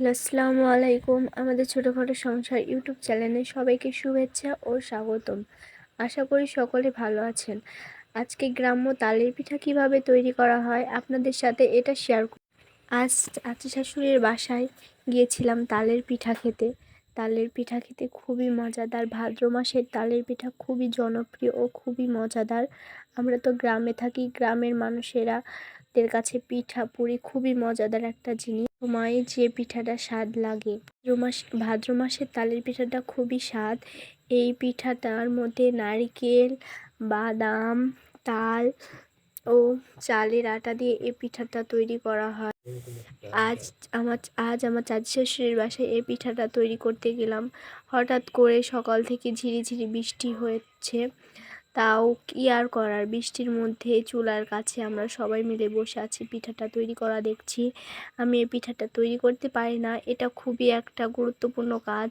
আসসালামু আলাইকুম। আমাদের ছোটোখাটো সংসার ইউটিউব চ্যানেলে সবাইকে শুভেচ্ছা ও স্বাগতম। আশা করি সকলে ভালো আছেন। আজকে গ্রাম্য তালের পিঠা কীভাবে তৈরি করা হয় আপনাদের সাথে এটা শেয়ার আজ চাচি শাশুড়ির বাসায় গিয়েছিলাম তালের পিঠা খেতে। তালের পিঠা খেতে খুবই মজাদার। ভাদ্র মাসের তালের পিঠা খুবই জনপ্রিয় ও খুবই মজাদার। আমরা তো গ্রামে থাকি, গ্রামের মানুষেরা দের কাছে পিঠা পুরি খুবই মজাদার একটা জিনিস। সময় যে পিঠাটা স্বাদ লাগে, ভাদ্র মাস, ভাদ্র মাসের তালের পিঠাটা খুবই স্বাদ। এই পিঠাটার মধ্যে নারিকেল, বাদাম, তাল ও চালের আটা দিয়ে এই পিঠাটা তৈরি করা হয়। আজ আমার আজ আমার চাচি শ্বশুরের বাসায় এই পিঠাটা তৈরি করতে গেলাম। হঠাৎ করে সকাল থেকে ঝিরিঝিরি বৃষ্টি হচ্ছে। তাও কি আর করার? বৃষ্টির মধ্যে চুলার কাছে আমরা সবাই মিলে বসে আছি, পিঠাটা তৈরি করা দেখছি। আমি এই পিঠাটা তৈরি করতে পারি না, এটা খুবই একটা গুরুত্বপূর্ণ কাজ।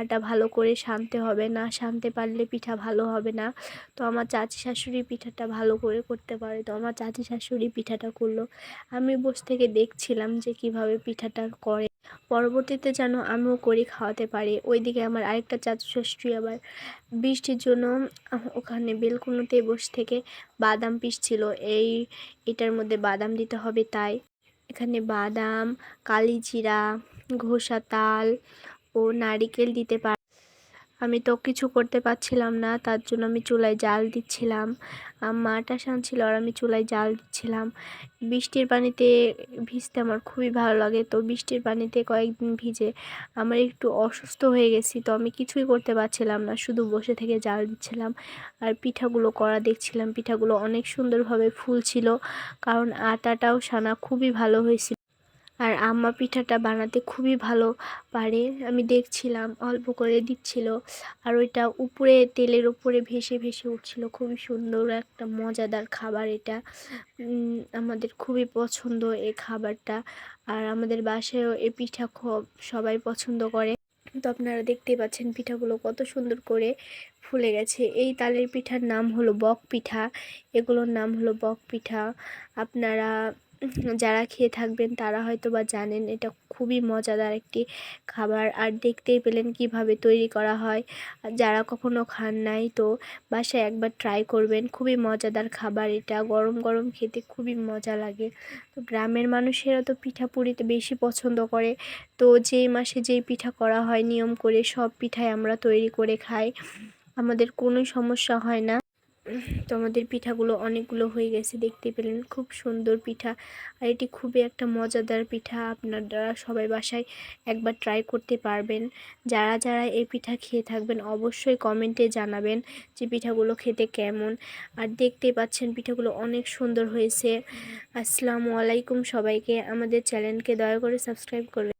আটা ভালো করে শানতে হবে, না শানতে পারলে পিঠা ভালো হবে না। তো আমার চাচি শাশুড়ি পিঠাটা ভালো করে করতে পারে, তো আমার চাচি শাশুড়ি পিঠাটা করল। আমি বসে থেকে দেখছিলাম যে কীভাবে পিঠাটা করে। পরবর্তীতে যেন আমিও করি খাওয়াতে পারি। ওইদিকে আমার আরেকটা চাচু আবার বৃষ্টির জন্য ওখানে বেলকুনোতে বসে থেকে বাদাম পিসছিল। এই, এটার মধ্যে বাদাম দিতে হবে তাই। এখানে বাদাম, কালিজিরা, ঘোষা তাল ও নারিকেল দিতে পার আমি তো কিছু করতে পারছিলাম না, তার জন্য আমি চুলায় জাল দিচ্ছিলাম। মাটা শানছিল আর আমি চুলায় জাল দিচ্ছিলাম। বৃষ্টির পানিতে ভিজতে আমার খুবই ভালো লাগে। তো বৃষ্টির পানিতে কয়েকদিন ভিজে আমার একটু অসুস্থ হয়ে গেছি, তো আমি কিছুই করতে পারছিলাম না। শুধু বসে থেকে জাল দিচ্ছিলাম আর পিঠাগুলো করা দেখছিলাম। পিঠাগুলো অনেক সুন্দরভাবে ফুলছিল, কারণ আটাটাও সানা খুবই ভালো হয়েছিল। আর আম্মা পিঠাটা বানাতে খুবই ভালো পারে। আমি দেখছিলাম, অল্প করে দিচ্ছিল। আর ওইটা উপরে তেলের উপরে ভেসে ভেসে উঠছিল। খুবই সুন্দর একটা মজাদার খাবার এটা। আমাদের খুবই পছন্দ এই খাবারটা। আর আমাদের বাসায়ও এই পিঠা খুব সবাই পছন্দ করে। তো আপনারা দেখতেই পাচ্ছেন পিঠাগুলো কত সুন্দর করে ফুলে গেছে। এই তালের পিঠার নাম হলো বক পিঠা। এগুলোর নাম হলো বক পিঠা। আপনারা যারা খেয়ে থাকবেন তারা হয়তো বা জানেন এটা খুবই মজাদার একটি খাবার। আর দেখতেই পেলেন কীভাবে তৈরি করা হয়। যারা কখনো খান নাই তো বাসায় একবার ট্রাই করবেন। খুবই মজাদার খাবার এটা। গরম গরম খেতে খুবই মজা লাগে। তো গ্রামের মানুষেরা তো পিঠা পুরিতে বেশি পছন্দ করে। তো যেই মাসে যেই পিঠা করা হয়, নিয়ম করে সব পিঠাই আমরা তৈরি করে খাই। আমাদের কোনো সমস্যা হয় না। তো আমাদের পিঠাগুলো অনেকগুলো হয়ে গেছে, দেখতে পেলেন। খুব সুন্দর পিঠা। আর এটি খুবই একটা মজাদার পিঠা। আপনারা সবাই বাসায় একবার ট্রাই করতে পারবেন। যারা যারা এই পিঠা খেয়ে থাকবেন, অবশ্যই কমেন্টে জানাবেন যে পিঠাগুলো খেতে কেমন। আর দেখতে পাচ্ছেন পিঠাগুলো অনেক সুন্দর হয়েছে। আসসালামু আলাইকুম সবাইকে। আমাদের চ্যানেলকে দয়া করে সাবস্ক্রাইব করবেন